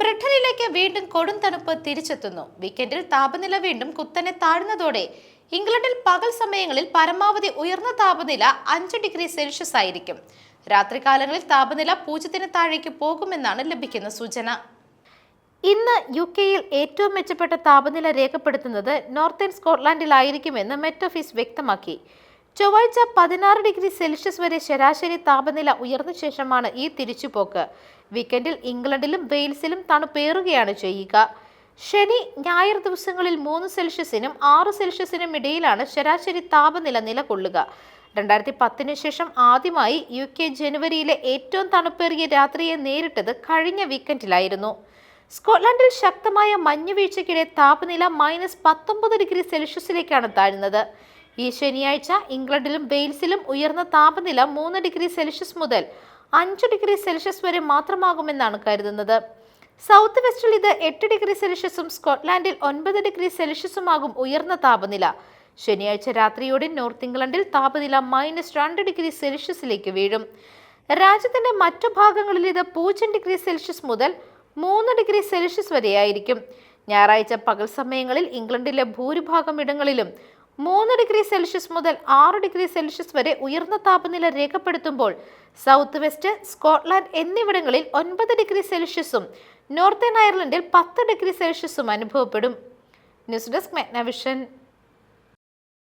ബ്രിട്ടനിലേക്ക് വീണ്ടും കൊടും തണുപ്പ് തിരിച്ചെത്തുന്നു. വീക്കെൻഡിൽ താപനില വീണ്ടും കുത്തനെ താഴ്ന്നതോടെ ഇംഗ്ലണ്ടിൽ പകൽ സമയങ്ങളിൽ പരമാവധി ഉയർന്ന താപനില അഞ്ച് ഡിഗ്രി സെൽഷ്യസ് ആയിരിക്കും. രാത്രികാലങ്ങളിൽ താപനില പൂജ്യത്തിന് താഴേക്ക് പോകുമെന്നാണ് ലഭിക്കുന്ന സൂചന. ഇന്ന് യു കെയിൽ ഏറ്റവും മെച്ചപ്പെട്ട താപനില രേഖപ്പെടുത്തുന്നത് നോർത്തേൺ സ്കോട്ട്ലാൻഡിലായിരിക്കുമെന്ന് മെറ്റ് ഓഫീസ് വ്യക്തമാക്കി. ചൊവ്വാഴ്ച പതിനാറ് ഡിഗ്രി സെൽഷ്യസ് വരെ ശരാശരി താപനില ഉയർന്ന ശേഷമാണ് ഈ തിരിച്ചുപോക്ക്. വീക്കെൻഡിൽ ഇംഗ്ലണ്ടിലും വെയിൽസിലും തണുപ്പേറുകയാണ് ചെയ്യുക. ശനി ഞായർ ദിവസങ്ങളിൽ മൂന്ന് സെൽഷ്യസിനും ആറ് സെൽഷ്യസിനും ഇടയിലാണ് ശരാശരി താപനില നിലകൊള്ളുക. രണ്ടായിരത്തി പത്തിന് ശേഷം ആദ്യമായി യു കെ ജനുവരിയിലെ ഏറ്റവും തണുപ്പേറിയ രാത്രിയെ നേരിട്ടത് കഴിഞ്ഞ വീക്കെൻഡിലായിരുന്നു. സ്കോട്ട്ലൻഡിൽ ശക്തമായ മഞ്ഞുവീഴ്ചയ്ക്കിടെ താപനില മൈനസ് പത്തൊമ്പത് ഡിഗ്രി സെൽഷ്യസിലേക്കാണ് താഴ്ന്നത്. ഈ ശനിയാഴ്ച ഇംഗ്ലണ്ടിലും വെയിൽസിലും ഉയർന്ന താപനില മൂന്ന് ഡിഗ്രി സെൽഷ്യസ് മുതൽ അഞ്ച് ഡിഗ്രി സെൽഷ്യസ് വരെ മാത്രമാകുമെന്നാണ് കരുതുന്നത്. സൗത്ത് വെസ്റ്റിൽ ഇത് എട്ട് ഡിഗ്രി സെൽഷ്യസും സ്കോട്ട്ലാൻഡിൽ ഒൻപത് ഡിഗ്രി സെൽഷ്യസുമാകും ഉയർന്ന താപനില. ശനിയാഴ്ച രാത്രിയോടെ നോർത്ത് ഇംഗ്ലണ്ടിൽ താപനില മൈനസ് രണ്ട് ഡിഗ്രി സെൽഷ്യസിലേക്ക് വീഴും. രാജ്യത്തിന്റെ മറ്റു ഭാഗങ്ങളിൽ ഇത് പൂജ്യം ഡിഗ്രി സെൽഷ്യസ് മുതൽ മൂന്ന് ഡിഗ്രി സെൽഷ്യസ് വരെയായിരിക്കും. ഞായറാഴ്ച പകൽ സമയങ്ങളിൽ ഇംഗ്ലണ്ടിലെ ഭൂരിഭാഗം ഇടങ്ങളിലും മൂന്ന് ഡിഗ്രി സെൽഷ്യസ് മുതൽ ആറ് ഡിഗ്രി സെൽഷ്യസ് വരെ ഉയർന്ന താപനില രേഖപ്പെടുത്തുമ്പോൾ സൗത്ത് വെസ്റ്റ് സ്കോട്ട്ലാൻഡ് എന്നിവിടങ്ങളിൽ ഒൻപത് ഡിഗ്രി സെൽഷ്യസും നോർത്തേൺ അയർലൻഡിൽ പത്ത് ഡിഗ്രി സെൽഷ്യസും അനുഭവപ്പെടും. News desk മെഗ്നവിഷൻ.